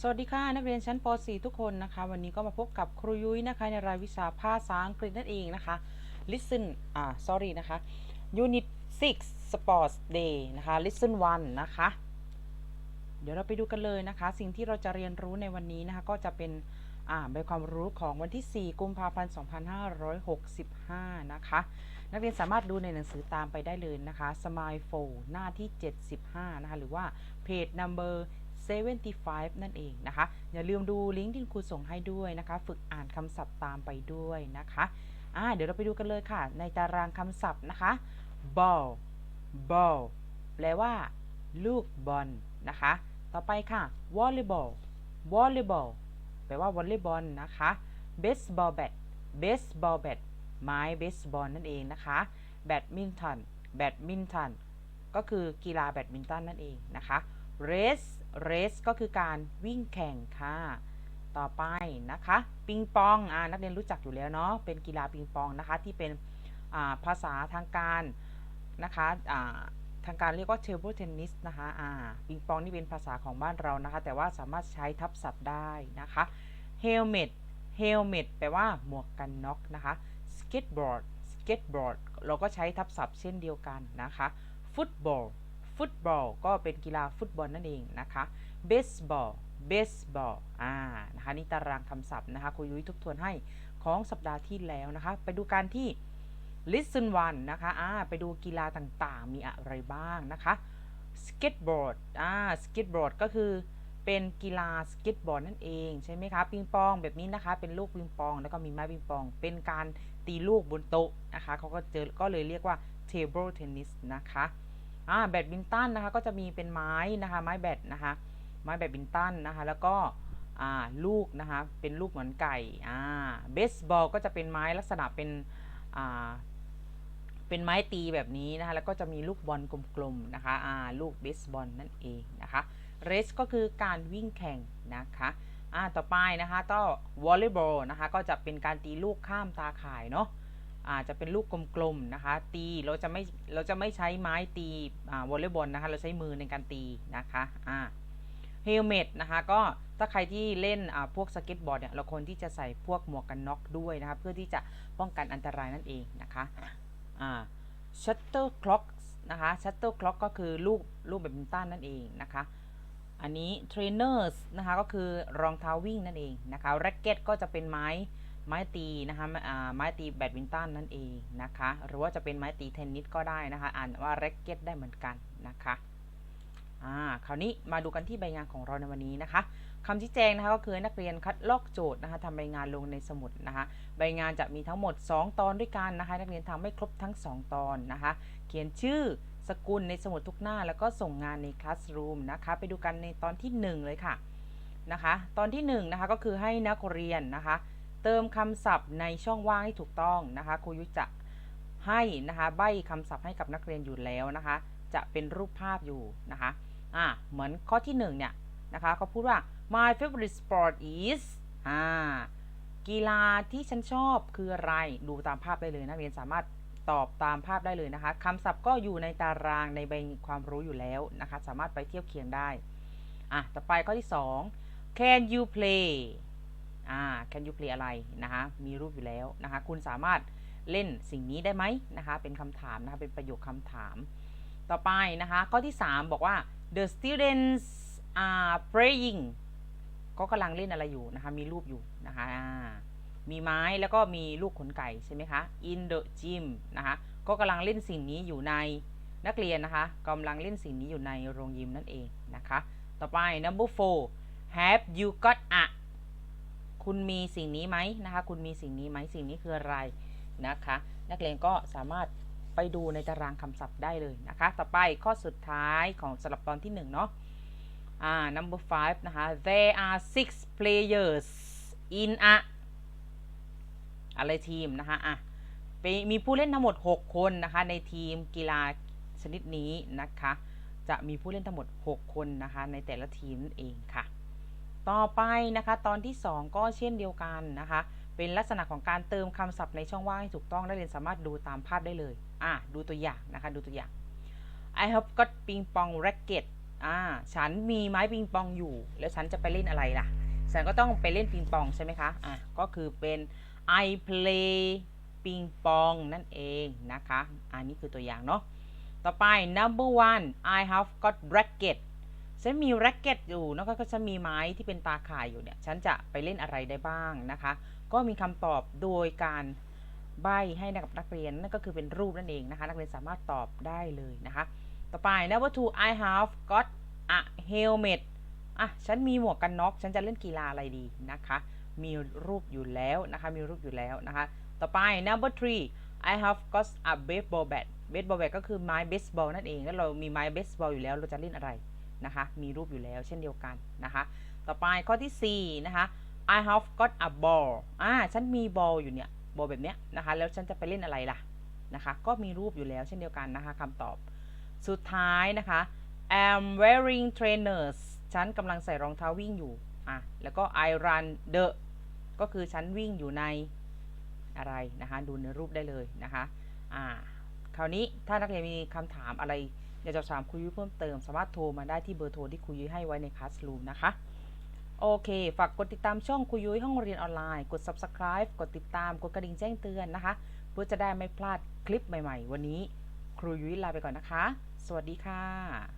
สวัสดีค่ะ นักเรียนชั้นป .4 ทุกคนนะคะ วันนี้ก็มาพบกับครูยุ้ยนะคะ ในรายวิชาภาษาอังกฤษนั่นเองนะคะ listen อ่า sorry นะคะ unit 6 sports day นะคะ listen 1 นะคะ เดี๋ยวเราไปดูกันเลยนะคะ สิ่งที่เราจะเรียนรู้ในวันนี้นะคะ ก็จะเป็นอ่าใบความรู้ของวันที่ 4 กุมภาพันธ์ 2565 นะคะ นักเรียนสามารถดูในหนังสือตามไปได้เลยนะคะ smile 4หน้าที่ 75 นะคะ หรือว่า page number 75 นั่นเองนะคะ อย่าลืมดูลิงก์ที่ครูส่งให้ด้วยนะคะ ฝึกอ่านคำศัพท์ตามไปด้วยนะคะอ่าเดี๋ยวเราไปดูกันเลยค่ะ ในตารางคำศัพท์นะคะ ball ball แปลว่า ลูกบอลนะคะ ต่อไปค่ะ volleyball volleyball แปลว่าวอลเลย์บอลนะคะ baseball bat baseball bat ไม้เบสบอลนั่นเองนะคะ badminton badminton ก็คือกีฬาแบดมินตันนั่นเองนะคะ race race ก็คือการวิ่งแข่งค่ะ ต่อไปนะคะ ปิงปองอ่านักเรียนรู้จักอยู่แล้วเนาะ เป็นกีฬาปิงปองนะคะที่เป็นาภาษาทางการนะคะาทางการเรียกว่า table tennis นะคะอ่าปิงปองนี่เป็นภาษาของบ้านเรานะคะ แต่ว่าสามารถใช้ทับศัพท์ได้นะคะ helmet helmet แปลว่าหมวกกันน็อกนะคะ skateboard skateboard เราก็ใช้ทับศัพท์เช่นเดียวกันนะคะ football ฟุตบอลก็เป็นกีฬาฟุตบอลนั่นเองนะคะเบสบอลเบสบอลอ่านะคะนี่ตารางคำศัพท์นะคะครูยุ้ยทบทวนให้ของสัปดาห์ที่แล้วนะคะ ไปดูการที่ listen one นะคะอ่าไปดูกีฬาต่างๆ มีอะไรบ้างนะคะ skateboard อ่า skateboard ก็คือเป็นกีฬาสเก็ตบอร์ดนั่นเองใช่ไหมคะปิงปองแบบนี้นะคะ เป็นลูกปิงปอง แล้วก็มีไม้ปิงปอง เป็นการตีลูกบนโต๊ะนะคะเขาก็เจอก็เลยเรียกว่า table tennis นะคะ อ่าแบดมินตันนะคะก็จะมีเป็นไม้นะคะไม้แบดนะคะไม้แบดมินตันนะคะแล้วก็อ่าลูกนะคะเป็นลูกเหมือนไก่อ่าเบสบอลก็จะเป็นไม้ลักษณะเป็นอ่าเป็นไม้ตีแบบนี้นะคะแล้วก็จะมีลูกบอลกลมๆนะคะอ่าลูกเบสบอลนั่นเองนะคะเรสก็คือการวิ่งแข่งนะคะอ่าต่อไปนะคะก็วอลเลย์บอลนะคะก็จะเป็นการตีลูกข้ามตาข่ายเนาะ อาจจะเป็นลูกกลมๆนะคะ ตีเราจะไม่เราจะไม่ใช้ไม้ตีวอลเลย์บอลนะคะ เราใช้มือในการตีนะคะอ่าเฮลเมตนะคะก็ถ้าใครที่เล่นพวกสเก็ตบอร์ดเนี่ยเราควรที่จะใส่พวกหมวกกันน็อกด้วยนะคะเพื่อที่จะป้องกันอันตรายนั่นเองนะคะอ่าชัตเตอร์คล็อกนะคะชัตเตอร์คล็อกก็คือลูกลูกแบบมินตันนั่นเองนะคะอันนี้เทรนเนอร์สนะคะก็คือรองเท้าวิ่งนั่นเองนะคะแร็กเก็ตก็จะเป็นไม้ ไม้ตีนะคะไม้ตีแบดมินตันนั่นเองนะคะ หรือว่าจะเป็นไม้ตีเทนนิสก็ได้นะคะ อ่านว่าแร็กเก็ตได้เหมือนกันนะคะอ่าคราวนี้มาดูกันที่ใบงานของเราในวันนี้นะคะคำชี้แจงนะคะก็คือนักเรียนคัดลอกโจทย์นะคะทำใบงานลงในสมุดนะคะ ใบงานจะมีทั้งหมด 2 ตอนด้วยกันนะคะ นักเรียนทำไม่ครบทั้ง 2 ตอนนะคะ เขียนชื่อสกุลในสมุดทุกหน้า แล้วก็ส่งงานในคลาสรูมนะคะ ไปดูกันในตอนที่ 1 เลยค่ะนะคะ ตอนที่1นะคะก็คือให้นักเรียนนะคะ เติมคำศัพท์ในช่องว่างให้ถูกต้องนะคะครูยุจะให้นะคะใบคำศัพท์ให้กับนักเรียนอยู่แล้วนะคะ จะเป็นรูปภาพอยู่นะคะอ่าเหมือนข้อที่1เนี่ยนะคะเขาพูดว่า my favorite sport is อ่ากีฬาที่ฉันชอบคืออะไรดูตามภาพได้เลย นักเรียนสามารถตอบตามภาพได้เลยนะคะคำศัพท์ก็อยู่ในตารางในใบความรู้อยู่แล้วนะคะ สามารถไปเทียบเคียงได้อะต่อไปข้อที่ 2 can you play อ่า can you play อะไรนะคะมีรูปอยู่แล้วนะคะคุณสามารถเล่นสิ่งนี้ได้ไหมนะคะเป็นคำถามนะคะเป็นประโยคคำถามต่อไปนะคะข้อที่ 3 บอกว่า the students are playing ก็กำลังเล่นอะไรอยู่นะคะมีรูปอยู่นะคะมีไม้แล้วก็มีลูกขนไก่ใช่ไหมคะ in the gym นะคะก็กำลังเล่นสิ่งนี้อยู่ในนักเรียนนะคะกำลังเล่นสิ่งนี้อยู่ในโรงยิมนั่นเองนะคะ ต่อไป number four have you got a คุณมีสิ่งนี้ไหมนะคะ คุณมีสิ่งนี้ไหมสิ่งนี้คืออะไรนะคะ นักเรียนก็สามารถไปดูในตารางคำศัพท์ได้เลยนะคะ ต่อไปข้อสุดท้ายของสำหรับตอนที่1เนาะอ่า number five นะคะ there are six players in a อะไรทีมนะคะอะมีผู้เล่นทั้งหมด 6 คนนะคะ ในทีมกีฬาชนิดนี้นะคะ จะมีผู้เล่นทั้งหมด 6 คนนะคะ ในแต่ละทีมนั่นเองค่ะ ต่อไปนะคะ ตอนที่ 2 ก็เช่นเดียวกันนะคะ เป็นลักษณะของการเติมคำศัพท์ในช่องว่างให้ถูกต้องนักเรียนสามารถดูตามภาพได้เลยอะดูตัวอย่างนะคะดูตัวอย่าง I have got ping pong racket อ่าฉันมีไม้ปิงปองอยู่ แล้วฉันจะไปเล่นอะไรล่ะ ฉันก็ต้องไปเล่นปิงปองใช่ไหมคะอะก็คือเป็น I play ปิงปองนั่นเองนะคะ อันนี้คือตัวอย่างเนาะต่อไป number one I have got racket ฉันมี racket อยู่แล้วก็ฉันมีไม้ที่เป็นตาข่ายอยู่เนี่ยฉันจะไปเล่นอะไรได้บ้างนะคะ ก็มีคำตอบโดยการใบให้กับนักเรียนนั่นก็คือเป็นรูปนั่นเองนะคะ นักเรียนสามารถตอบได้เลยนะคะ ต่อไป number two I have got a helmet อะฉันมีหมวกกันน็อก ฉันจะเล่นกีฬาอะไรดีนะคะ มีรูปอยู่แล้วนะคะ มีรูปอยู่แล้วนะคะ ต่อไป number three I have got a baseball bat baseball bat ก็คือไม้เบสบอลนั่นเองแล้วเรามีไม้เบสบอลอยู่แล้วเราจะเล่นอะไร นะคะ มีรูปอยู่แล้วเช่นเดียวกันนะคะ ต่อไปข้อที่4นะคะ I have got a ball อ่า ฉันมีบอลอยู่เนี่ย บอลแบบเนี้ยนะคะ แล้วฉันจะไปเล่นอะไรล่ะนะคะ ก็มีรูปอยู่แล้วเช่นเดียวกันนะคะคำตอบ สุดท้ายนะคะ I'm wearing trainers ฉันกำลังใส่รองเท้าวิ่งอยู่ อะ แล้วก็ I run the ก็คือฉันวิ่งอยู่ในอะไรนะคะ ดูในรูปได้เลยนะคะ อ่า คราวนี้ถ้านักเรียนมีคำถามอะไร อยากจะถามครูยุ้ยเพิ่มเติม สามารถโทรมาได้ที่เบอร์โทรที่ครูยุ้ยให้ไว้ในคลาสรูมนะคะ โอเค ฝากกดติดตามช่องครูยุ้ยห้องเรียนออนไลน์ กด subscribe กดติดตาม กดกระดิ่งแจ้งเตือนนะคะ เพื่อจะได้ไม่พลาดคลิปใหม่ ๆ วันนี้ ครูยุ้ยลาไปก่อนนะคะ สวัสดีค่ะ